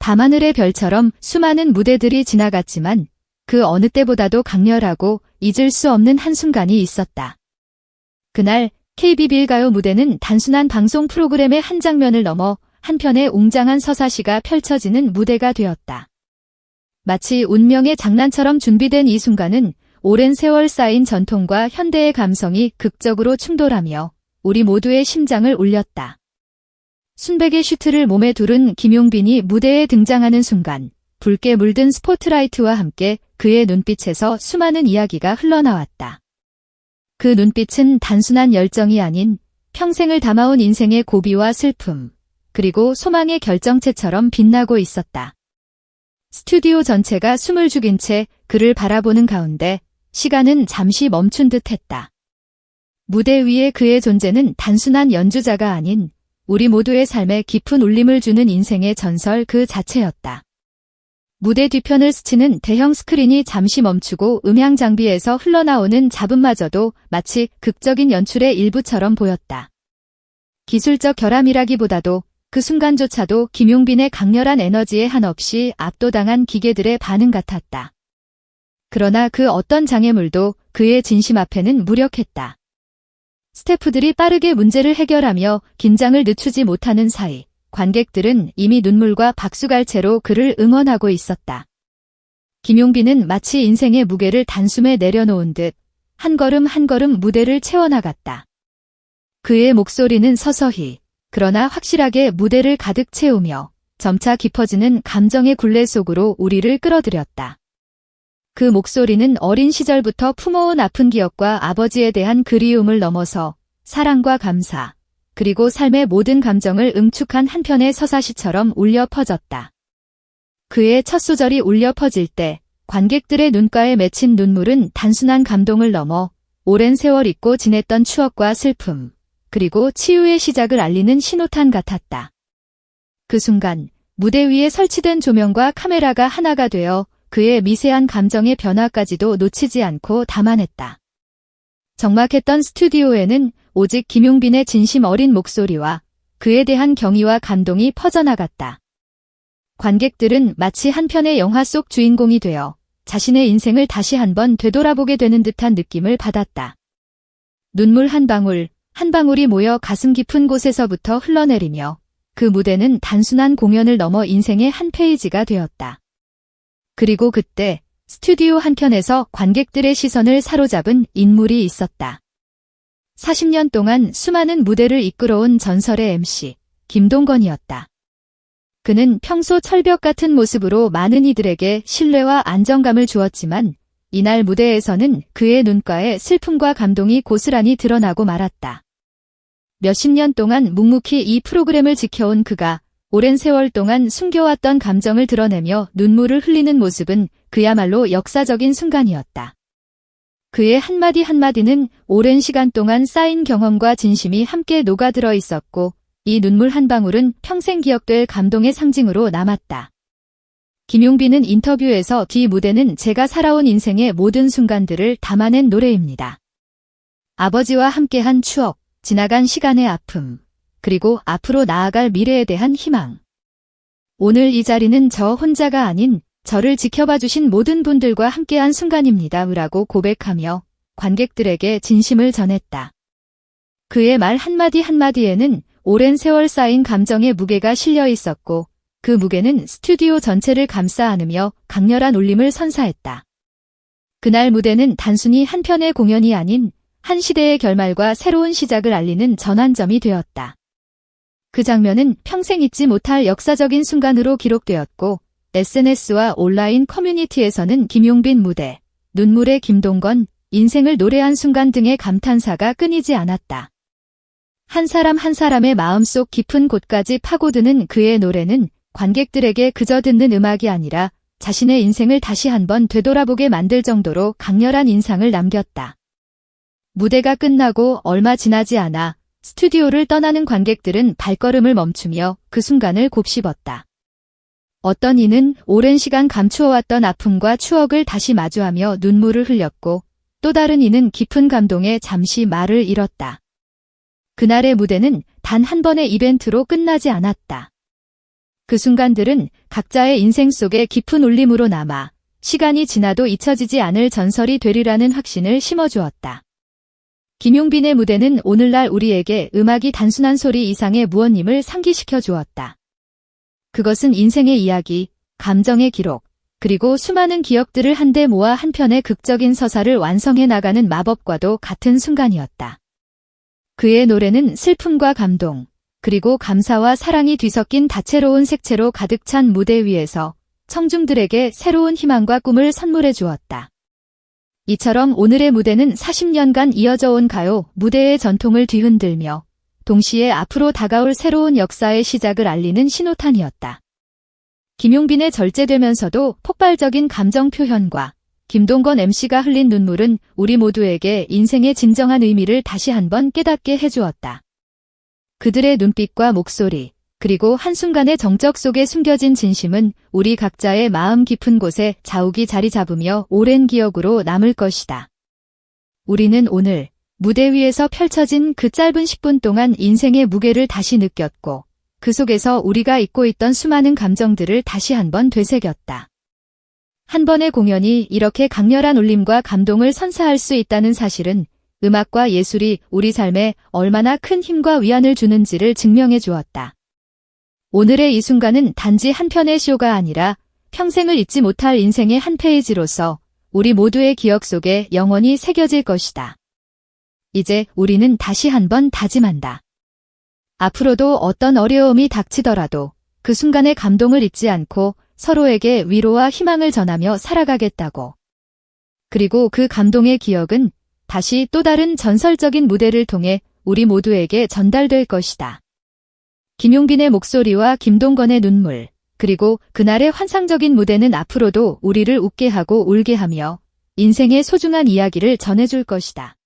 밤하늘의 별처럼 수많은 무대들이 지나갔지만 그 어느 때보다도 강렬하고 잊을 수 없는 한순간이 있었다. 그날 KBB 가요 무대는 단순한 방송 프로그램의 한 장면을 넘어 한 편의 웅장한 서사시가 펼쳐지는 무대가 되었다. 마치 운명의 장난처럼 준비된 이 순간은 오랜 세월 쌓인 전통과 현대의 감성이 극적으로 충돌하며 우리 모두의 심장을 울렸다. 순백의 슈트를 몸에 두른 김용빈이 무대에 등장하는 순간 붉게 물든 스포트라이트와 함께 그의 눈빛에서 수많은 이야기가 흘러나왔다. 그 눈빛은 단순한 열정이 아닌 평생을 담아온 인생의 고비와 슬픔, 그리고 소망의 결정체처럼 빛나고 있었다. 스튜디오 전체가 숨을 죽인 채 그를 바라보는 가운데 시간은 잠시 멈춘 듯 했다. 무대 위에 그의 존재는 단순한 연주자가 아닌 우리 모두의 삶에 깊은 울림을 주는 인생의 전설 그 자체였다. 무대 뒤편을 스치는 대형 스크린이 잠시 멈추고 음향 장비에서 흘러나오는 잡음마저도 마치 극적인 연출의 일부처럼 보였다. 기술적 결함이라기보다도 그 순간조차도 김용빈의 강렬한 에너지에 한없이 압도당한 기계들의 반응 같았다. 그러나 그 어떤 장애물도 그의 진심 앞에는 무력했다. 스태프들이 빠르게 문제를 해결하며 긴장을 늦추지 못하는 사이 관객들은 이미 눈물과 박수갈채로 그를 응원하고 있었다. 김용빈은 마치 인생의 무게를 단숨에 내려놓은 듯 한 걸음 한 걸음 무대를 채워나갔다. 그의 목소리는 서서히 그러나 확실하게 무대를 가득 채우며 점차 깊어지는 감정의 굴레 속으로 우리를 끌어들였다. 그 목소리는 어린 시절부터 품어온 아픈 기억과 아버지에 대한 그리움을 넘어서 사랑과 감사, 그리고 삶의 모든 감정을 응축한 한편의 서사시처럼 울려 퍼졌다. 그의 첫 소절이 울려 퍼질 때 관객들의 눈가에 맺힌 눈물은 단순한 감동을 넘어 오랜 세월 잊고 지냈던 추억과 슬픔, 그리고 치유의 시작을 알리는 신호탄 같았다. 그 순간 무대 위에 설치된 조명과 카메라가 하나가 되어 그의 미세한 감정의 변화까지도 놓치지 않고 담아냈다. 적막했던 스튜디오에는 오직 김용빈의 진심 어린 목소리와 그에 대한 경의와 감동이 퍼져나갔다. 관객들은 마치 한 편의 영화 속 주인공이 되어 자신의 인생을 다시 한번 되돌아보게 되는 듯한 느낌을 받았다. 눈물 한 방울, 한 방울이 모여 가슴 깊은 곳에서부터 흘러내리며 그 무대는 단순한 공연을 넘어 인생의 한 페이지가 되었다. 그리고 그때 스튜디오 한켠에서 관객들의 시선을 사로잡은 인물이 있었다. 40년 동안 수많은 무대를 이끌어온 전설의 MC, 김동건이었다. 그는 평소 철벽 같은 모습으로 많은 이들에게 신뢰와 안정감을 주었지만 이날 무대에서는 그의 눈가에 슬픔과 감동이 고스란히 드러나고 말았다. 몇십 년 동안 묵묵히 이 프로그램을 지켜온 그가 오랜 세월 동안 숨겨왔던 감정을 드러내며 눈물을 흘리는 모습은 그야말로 역사적인 순간이었다. 그의 한마디 한마디는 오랜 시간 동안 쌓인 경험과 진심이 함께 녹아들어 있었고 이 눈물 한 방울은 평생 기억될 감동의 상징으로 남았다. 김용빈은 인터뷰에서 뒤 무대는 제가 살아온 인생의 모든 순간들을 담아낸 노래입니다. 아버지와 함께한 추억, 지나간 시간의 아픔, 그리고 앞으로 나아갈 미래에 대한 희망. 오늘 이 자리는 저 혼자가 아닌 저를 지켜봐 주신 모든 분들과 함께한 순간입니다. 라고 고백하며 관객들에게 진심을 전했다. 그의 말 한마디 한마디에는 오랜 세월 쌓인 감정의 무게가 실려 있었고 그 무게는 스튜디오 전체를 감싸 안으며 강렬한 울림을 선사했다. 그날 무대는 단순히 한 편의 공연이 아닌 한 시대의 결말과 새로운 시작을 알리는 전환점이 되었다. 그 장면은 평생 잊지 못할 역사적인 순간으로 기록되었고 SNS와 온라인 커뮤니티에서는 김용빈 무대, 눈물의 김동건, 인생을 노래한 순간 등의 감탄사가 끊이지 않았다. 한 사람 한 사람의 마음속 깊은 곳까지 파고드는 그의 노래는 관객들에게 그저 듣는 음악이 아니라 자신의 인생을 다시 한번 되돌아보게 만들 정도로 강렬한 인상을 남겼다. 무대가 끝나고 얼마 지나지 않아 스튜디오를 떠나는 관객들은 발걸음을 멈추며 그 순간을 곱씹었다. 어떤 이는 오랜 시간 감추어왔던 아픔과 추억을 다시 마주하며 눈물을 흘렸고 또 다른 이는 깊은 감동에 잠시 말을 잃었다. 그날의 무대는 단 한 번의 이벤트로 끝나지 않았다. 그 순간들은 각자의 인생 속에 깊은 울림으로 남아 시간이 지나도 잊혀지지 않을 전설이 되리라는 확신을 심어주었다. 김용빈의 무대는 오늘날 우리에게 음악이 단순한 소리 이상의 무언임을 상기시켜 주었다. 그것은 인생의 이야기, 감정의 기록, 그리고 수많은 기억들을 한데 모아 한 편의 극적인 서사를 완성해 나가는 마법과도 같은 순간이었다. 그의 노래는 슬픔과 감동, 그리고 감사와 사랑이 뒤섞인 다채로운 색채로 가득 찬 무대 위에서 청중들에게 새로운 희망과 꿈을 선물해 주었다. 이처럼 오늘의 무대는 40년간 이어져 온 가요 무대의 전통을 뒤흔들며 동시에 앞으로 다가올 새로운 역사의 시작을 알리는 신호탄이었다. 김용빈의 절제되면서도 폭발적인 감정 표현과 김동건 MC가 흘린 눈물은 우리 모두에게 인생의 진정한 의미를 다시 한번 깨닫게 해주었다. 그들의 눈빛과 목소리, 그리고 한순간의 정적 속에 숨겨진 진심은 우리 각자의 마음 깊은 곳에 자욱이 자리 잡으며 오랜 기억으로 남을 것이다. 우리는 오늘 무대 위에서 펼쳐진 그 짧은 10분 동안 인생의 무게를 다시 느꼈고 그 속에서 우리가 잊고 있던 수많은 감정들을 다시 한번 되새겼다. 한 번의 공연이 이렇게 강렬한 울림과 감동을 선사할 수 있다는 사실은 음악과 예술이 우리 삶에 얼마나 큰 힘과 위안을 주는지를 증명해 주었다. 오늘의 이 순간은 단지 한 편의 쇼가 아니라 평생을 잊지 못할 인생의 한 페이지로서 우리 모두의 기억 속에 영원히 새겨질 것이다. 이제 우리는 다시 한번 다짐한다. 앞으로도 어떤 어려움이 닥치더라도 그 순간의 감동을 잊지 않고 서로에게 위로와 희망을 전하며 살아가겠다고. 그리고 그 감동의 기억은 다시 또 다른 전설적인 무대를 통해 우리 모두에게 전달될 것이다. 김용빈의 목소리와 김동건의 눈물, 그리고 그날의 환상적인 무대는 앞으로도 우리를 웃게 하고 울게 하며 인생의 소중한 이야기를 전해줄 것이다.